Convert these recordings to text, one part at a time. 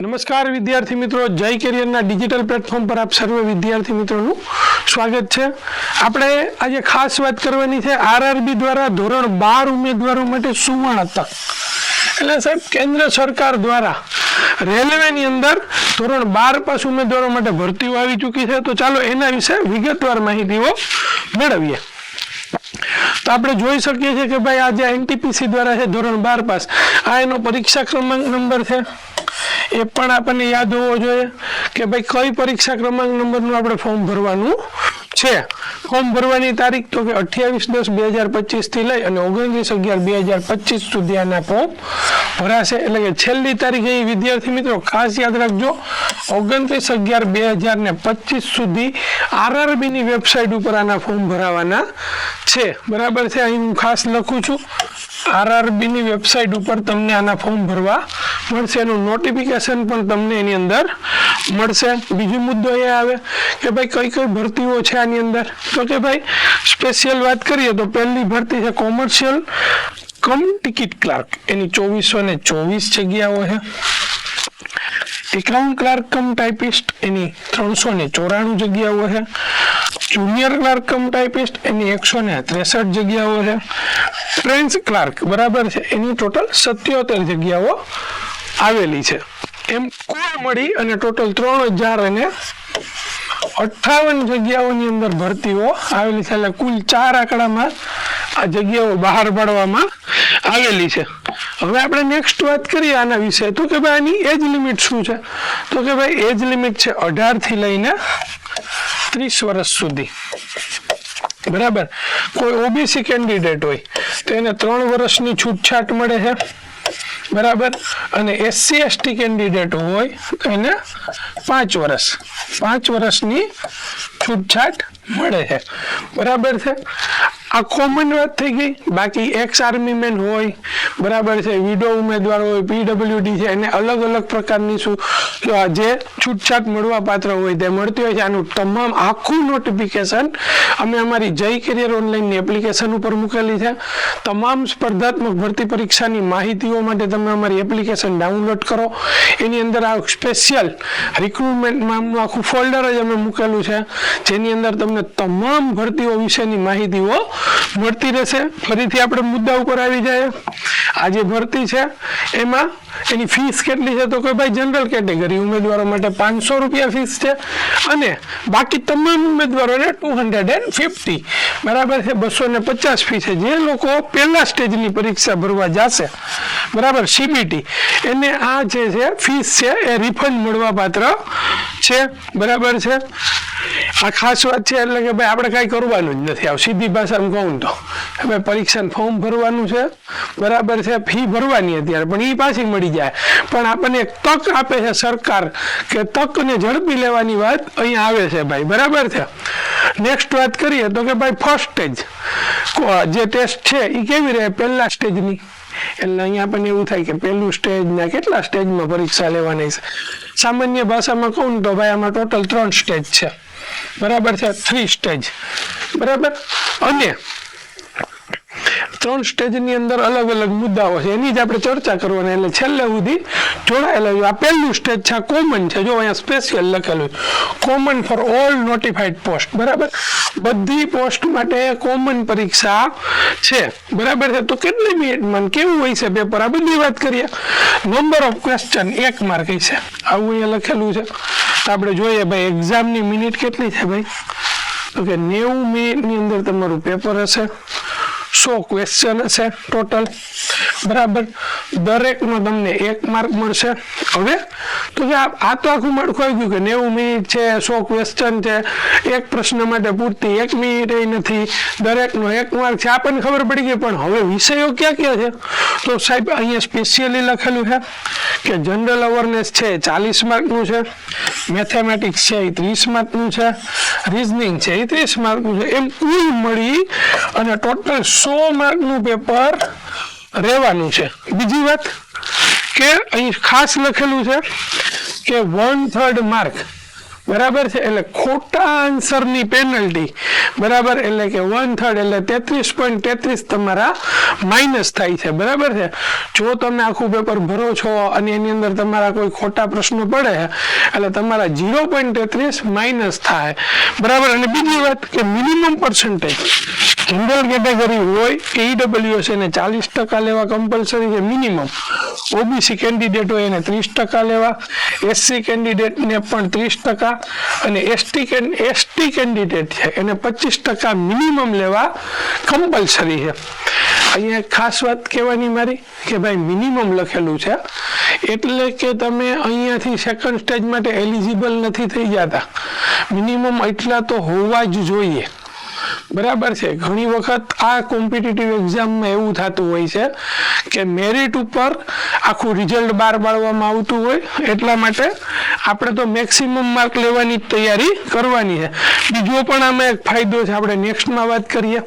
નમસ્કાર વિદ્યાર્થી મિત્રો, જય કેરિયરના ડિજિટલ પ્લેટફોર્મ પર આપ સર્વે વિદ્યાર્થી મિત્રોનું સ્વાગત છે. આપણે આજે ખાસ વાત કરવાની છે આરઆરબી દ્વારા ધોરણ બાર ઉમેદવારો માટે સુવર્ણ તક. એટલે સાહેબ, કેન્દ્ર સરકાર દ્વારા રેલવેની અંદર ધોરણ બાર પાસ ઉમેદવારો માટે ભરતીઓ આવી ચૂકી છે. તો ચાલો એના વિશે વિગતવાર માહિતીઓ મેળવીએ. તો આપણે જોઈ શકીએ છીએ કે ભાઈ આ જે એનટીપીસી દ્વારા છે ધોરણ બાર પાસ. આ એનો પરીક્ષા ક્રમાંક નંબર છે. એ પણ આપણને યાદ હોવો જોઈએ કે ભાઈ કઈ પરીક્ષા ક્રમાંક નંબરનું આપણે ફોર્મ ભરવાનું છે? ફોર્મ ભરવાની તારીખ તો કે અઠ્યાવીસ દસ બે હજાર પચીસથી લઈ અને ઓગણત્રીસ અગિયાર બે હજાર પચીસ સુધી આના ફોર્મ ભરાશે. એટલે કે છેલ્લી તારીખ એ વિદ્યાર્થી મિત્રો ખાસ યાદ રાખજો, ઓગણત્રીસ અગિયાર બે હજાર ને પચીસ સુધી આરઆરબીની વેબસાઇટ ઉપર આના ફોર્મ ભરાવાના છે. બરાબર છે? અહીં હું ખાસ લખું છું. આરઆરબીની વેબસાઇટ ઉપર તમને આના ફોર્મ ભરવા મળશે. એનું નોટિફિકેશન પણ તમને એની અંદર મળશે. બીજો મુદ્દો એ આવે કે ભાઈ કઈ કઈ ભરતીઓ છે આની અંદર? તો કે ભાઈ સ્પેશિયલ વાત કરીએ તો પહેલી ભરતી છે કોમર્શિયલ કમ ટિકિટ ક્લાર્ક એની ચોવીસો ને ચોવીસ જગ્યાઓ છે. એકાઉન્ટ ક્લાર્ક કમ ટાઈપિસ્ટ એની ત્રણસો ને ચોરાણું જગ્યાઓ છે. જુનિયર ક્લાર્ક કમ ટાઈપિસ્ટ એની એકસો ને ત્રેસઠ જગ્યાઓ છે. ફ્રેન્ચ ક્લાર્ક બરાબર છે? એની ટોટલ સત્યોતેર જગ્યાઓ આવેલી છે. એમ કુલ મળી અને ટોટલ ત્રણ હજાર અને અઠ્ઠાવન જગ્યાઓની અંદર ભરતીઓ આવેલી છે. એટલે કુલ ચાર આંકડામાં આ જગ્યાઓ બહાર પાડવામાં આવેલી છે. હવે આપણે નેક્સ્ટ વાત કરીએ આના વિશે. તો કે ભાઈ આની એજ લિમિટ શું છે? તો કે ભાઈ એજ લિમિટ છે અઢારથી લઈને ત્રીસ વર્ષ સુધી. બરાબર? કોઈ ઓબીસી કેન્ડિડેટ હોય, તો એને ત્રણ વર્ષની છૂટછાટ મળે છે. બરાબર? અને એસસી એસટી કેન્ડિડેટ હોય, તો એને પાંચ વર્ષ, પાંચ વર્ષની છૂટછાટ મળે છે. બરાબર છે? આ કોમન વાત થઈ ગઈ. બાકી એક્સ આર્મી મેન હોય, બરાબર છે વિડો ઉમેદવાર હોય પીડબ્લ્યુડી છે, એને અલગ અલગ પ્રકારની શું, જે છૂટછાટ મળવા પાત્ર હોય તે મળતી હોય છે, આનું તમામ આખું નોટિફિકેશન અમે અમારી જય કેરિયર ઓનલાઈનની એપ્લિકેશન ઉપર મૂકેલી છે. તમામ સ્પર્ધાત્મક ભરતી પરીક્ષાની માહિતીઓ માટે તમે અમારી એપ્લિકેશન ડાઉનલોડ કરો. એની અંદર આ સ્પેશિયલ રિક્રુટમેન્ટમાં આખું ફોલ્ડર જ અમે મૂકેલું છે, જેની અંદર તમને તમામ ભરતીઓ વિશેની માહિતીઓ મળતી રહેશે. ફરીથી આપણે મુદ્દા ઉપર આવી જાય આ જે ભરતી છે, એમાં એની ફીસ કેટલી છે તો કે ભાઈ જનરલ કેટેગરી ઉમેદવારો માટે પાંચસો રૂપિયા ફીસ છે અને બાકી તમામ ઉમેદવારોને ટુ હંડ્રેડ એન્ડ ફિફ્ટી બરાબર છે, બસો ને પચાસ ફી છે. જે લોકો પહેલા સ્ટેજની પરીક્ષા ભરવા જશે, બરાબર સીબીટી એને આ જે છે ફીસ છે, એ રિફંડ મળવા પાત્ર છે. બરાબર છે? આ ખાસ વાત છે એટલે કે ભાઈ આપણે કાંઈ કરવાનું જ નથી. આવ સીધી ભાષામાં કહું તો. હવે પરીક્ષાનું ફોર્મ ભરવાનું છે. બરાબર છે. ફી ભરવાની અત્યારે, પણ એ પાછી મળી જાય. પણ આપણને એક તક આપે છે સરકાર કે તકને ઝડપી લેવાની વાત અહીંયા આવે છે ભાઈ. બરાબર છે? નેક્સ્ટ વાત કરીએ તો કે ભાઈ ફર્સ્ટ સ્ટેજ જે ટેસ્ટ છે એ કેવી રહે? પહેલા સ્ટેજની એટલે અહીંયા આપણને એવું થાય કે પહેલું સ્ટેજ ને કેટલા સ્ટેજમાં પરીક્ષા લેવાની છે? સામાન્ય ભાષામાં કહું તો ભાઈ આમાં ટોટલ ત્રણ સ્ટેજ છે. બરાબર છે? થ્રી સ્ટેજ બરાબર? અને ત્રણ સ્ટેજની અંદર અલગ અલગ મુદ્દાઓ છે. એની જ આપણે ચર્ચા કરવાની એટલે છેલ્લે સુધી જોડાયેલા આ પહેલું સ્ટેજ છે કોમન છે. જો અહીંયા સ્પેશિયલ લખેલું common for all notified post બરાબર? બધી પોસ્ટ માટે કોમન પરીક્ષા છે. બરાબર છે? તો કેટલી મિનિટમાં કેવું હોય છે પેપર આ બધી વાત કરીએ. નંબર ઓફ ક્વેશ્ચન એક માર્ક છે આવું અહીંયા લખેલું છે. આપણે જોઈએ ભાઈ એક્ઝામની મિનિટ કેટલી છે ભાઈ? તો કે નેવું મિનિટની અંદર તમારું પેપર હશે. સો ક્વેશ્ચન હશે ટોટલ બરાબર? દરેકમાં તમને એક માર્ક મળશે. હવે તો જે આ તો આખું માળખું આવી ગયું કે નેવું મિનિટ છે, સો ક્વેશ્ચન છે, એક પ્રશ્ન માટે પૂરતી એક મિનિટ નથી. દરેકનો એક માર્ક છે. આપણને ખબર પડી ગઈ, પણ હવે વિષયો ક્યાં ક્યાં છે? તો સાહેબ, અહીંયા સ્પેશિયલી લખેલું છે કે જનરલ અવેરનેસ છે ચાલીસ માર્કનું છે. મેથેમેટિક્સ છે એ ત્રીસ માર્કનું છે. રિઝનિંગ છે એ ત્રીસ માર્કનું છે. એમ કુલ મળી અને ટોટલ સો માર્કનું પેપર રહેવાનું છે. બીજી વાત કે અહીં ખાસ લખેલું છે કે વન થર્ડ માર્ક બરાબર છે? એટલે ખોટા આન્સરની પેનલ્ટી બરાબર? એટલે કે વન થર્ડ એટલે તેત્રીસ પોઈન્ટ તેત્રીસ તમારા માઇનસ થાય છે. બરાબર છે? જો તમે આખું પેપર ભરો છો અને એની અંદર તમારા કોઈ ખોટા પ્રશ્નો પડે, એટલે તમારા ઝીરો પોઈન્ટ તેત્રીસ માઇનસ થાય. બરાબર? અને બીજી વાત કે મિનિમમ પર્સન્ટેજ જનરલ કેટેગરી હોય ઈડબ્લ્યુએસ એને ચાલીસ ટકા લેવા કમ્પલસરી છે મિનિમમ ઓબીસી કેન્ડિડેટ હોય એને ત્રીસ ટકા લેવા. એસસી કેન્ડિડેટને પણ ત્રીસ ટકા. અને એસટી એસટી કેન્ડિડેટ છે. એને પચીસ ટકા મિનિમમ લેવા કમ્પલસરી છે. અહીંયા ખાસ વાત કહેવાની મારી કે ભાઈ મિનિમમ લખેલું છે. એટલે કે તમે અહીંયાથી સેકન્ડ સ્ટેજ માટે એલિજિબલ નથી થઈ જતા. મિનિમમ એટલા તો હોવા જ જોઈએ. બરાબર છે. ઘણી વખત આ કોમ્પિટિટિવ એક્ઝામમાં એવું થતું હોય છે કે મેરિટ ઉપર આખું રિઝલ્ટ બહાર પાડવામાં આવતું હોય એટલા માટે આપણે તો મેક્સિમમ માર્ક લેવાની જ તૈયારી કરવાની છે. બીજો પણ આમાં એક ફાયદો છે. આપણે નેક્સ્ટમાં વાત કરીએ.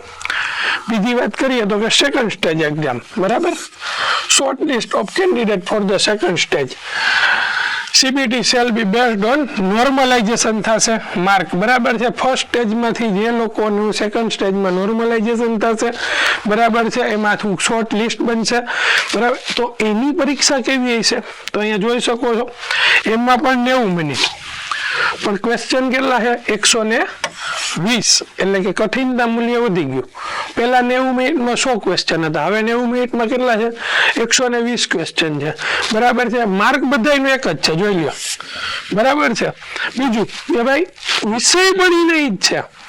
બીજી વાત કરીએ તો કે સેકન્ડ સ્ટેજ એક્ઝામ બરાબર? Shortlist of candidate for the second stage CBT cell B based on normalisation થશે. માર્ક બરાબર છે? ફર્સ્ટ સ્ટેજમાંથી જે લોકોનું સેકન્ડ સ્ટેજમાં નોર્મલાઇઝેશન થશે, બરાબર છે? એમાં શોર્ટ લિસ્ટ બનશે. બરાબર? તો એની પરીક્ષા કેવી હશે? તો અહીંયા જોઈ શકો છો. એમાં પણ નેવું મિનિટ પણ ક્વેશ્ચન કેટલા છે? એકસો ને વીસ એટલે કે કઠિનતા મૂલ્ય વધી ગયું. પહેલા નેવું મિનિટમાં સો ક્વેશ્ચન હતા. હવે નેવું મિનિટમાં કેટલા છે? એકસો ને વીસ ક્વેશ્ચન છે. બરાબર છે? માર્ક બધાનું એક જ છે. જોઈ લો બરાબર છે? બીજું કે ભાઈ, વિષય ઈ જ છે.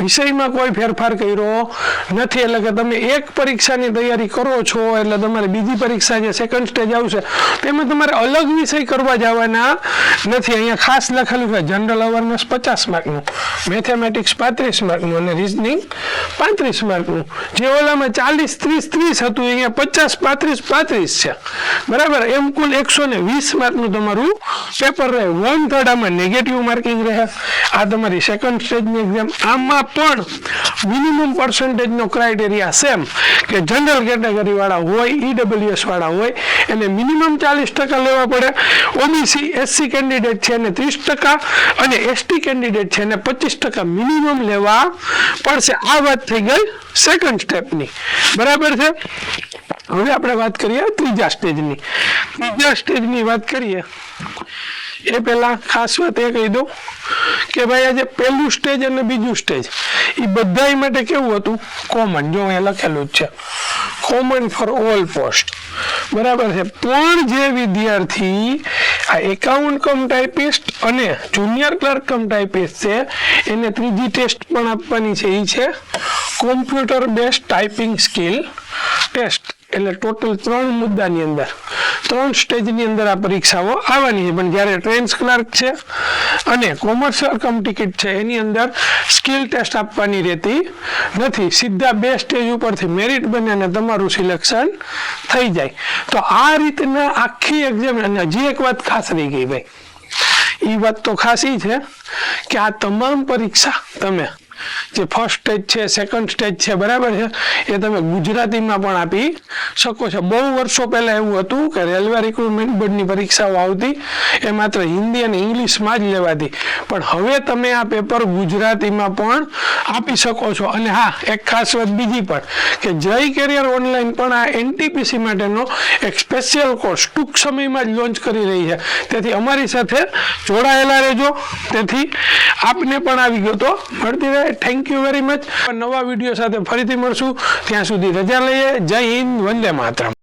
વિષયમાં કોઈ ફેરફાર કર્યો નથી, એટલે કે તમે એક પરીક્ષાની તૈયારી કરો છો, એટલે તમારે બીજી પરીક્ષા જે સેકન્ડ સ્ટેજ આવશે, તેમાં તમારે અલગ વિષય કરવા જવાના નથી. અહીંયા ખાસ લખેલું છે જનરલ અવેરનેસ પચાસ માર્કનું મેથેમેટિક્સ પાંત્રીસ માર્કનું અને રિઝનિંગ પાંત્રીસ માર્કનું. જે ઓલામાં ચાલીસ, ત્રીસ ત્રીસ હતું, અહીંયા પચાસ, પાંત્રીસ પાંત્રીસ છે. બરાબર? એમ કુલ એકસો ને વીસ માર્કનું તમારું પેપર રહે. વન થર્ડ આમાં નેગેટિવ માર્કિંગ રહે. આ તમારી સેકન્ડ સ્ટેજની એક્ઝામ આમાં પણ મિનિમમ પર્સન્ટેજનો ક્રાઇટેરિયા સેમ કે જનરલ કેટેગરી વાળા હોય ઈડબ્લ્યુએસવાળા હોય, એને મિનિમમ ચાલીસ ટકા લેવા પડે. ઓબીસી એસસી કેન્ડિડેટ છે એને ત્રીસ ટકા અને એસટી કેન્ડિડેટ છે એને પચીસ ટકા મિનિમમ લેવા પડશે. આ વાત થઈ ગઈ સેકન્ડ સ્ટેપની બરાબર છે? હવે આપણે વાત કરીએ ત્રીજા સ્ટેજની ત્રીજા સ્ટેજની વાત કરીએ. એ પહેલા ખાસ વાત એ કહી દઉં કે ભાઈ આજે પહેલું સ્ટેજ અને બીજું સ્ટેજ એ બધા માટે કેવું હતું? કોમન જો અહીંયા લખેલું જ છે. કોમન ફોર ઓલ પોસ્ટ બરાબર છે? પણ જે વિદ્યાર્થી આ એકાઉન્ટ કમ ટાઈપિસ્ટ અને જુનિયર ક્લર્ક કમ ટાઈપિસ્ટ છે, એને ત્રીજી ટેસ્ટ પણ આપવાની છે. એ છે computer base typing skill test એટલે ટોટલ ત્રણ મુદ્દાની અંદર, ત્રણ સ્ટેજની અંદર આ પરીક્ષાઓ આવવાની છે. પણ જ્યારે ટ્રેન્સ ક્લાર્ક છે અને કોમર્સ કમ ટિકિટ છે, એની અંદર સ્કિલ ટેસ્ટ આપવાની રહેતી નથી. સીધા બે સ્ટેજ ઉપરથી મેરિટ બને અને તમારું સિલેક્શન થઈ જાય. તો આ રીતના આખી એક્ઝામ અને હજી એક વાત ખાસ રહી ગઈ ભાઈ. એ વાત તો ખાસ છે કે આ તમામ પરીક્ષા તમે જે ફર્સ્ટ સ્ટેજ છે સેકન્ડ સ્ટેજ છે, બરાબર છે? એ તમે ગુજરાતીમાં પણ આપી શકો છો. બહુ વર્ષો પહેલા એવું હતું કે રેલવે રિક્રુટમેન્ટ બોર્ડની પરીક્ષાઓ આવતી, એ માત્ર હિન્દી અને ઇંગ્લિશમાં જ લેવાતી. પણ હવે તમે આ પેપર ગુજરાતીમાં પણ આપી શકો છો. અને હા, એક ખાસ વાત બીજી પણ, કે જય કેરિયર ઓનલાઈન પણ આ એનટીપીસી માટેનો એક સ્પેશિયલ કોર્સ ટૂંક સમયમાં જ લોન્ચ કરી રહી છે. તેથી અમારી સાથે જોડાયેલા રહેજો. તેથી આપને પણ આવી ગયો તો મળતી રહે. થેન્ક યુ વેરી મચ નવા વીડિયો સાથે ફરીથી મળશું. ત્યાં સુધી રજા લઈએ. જય હિન્દ, વંદે માતરમ.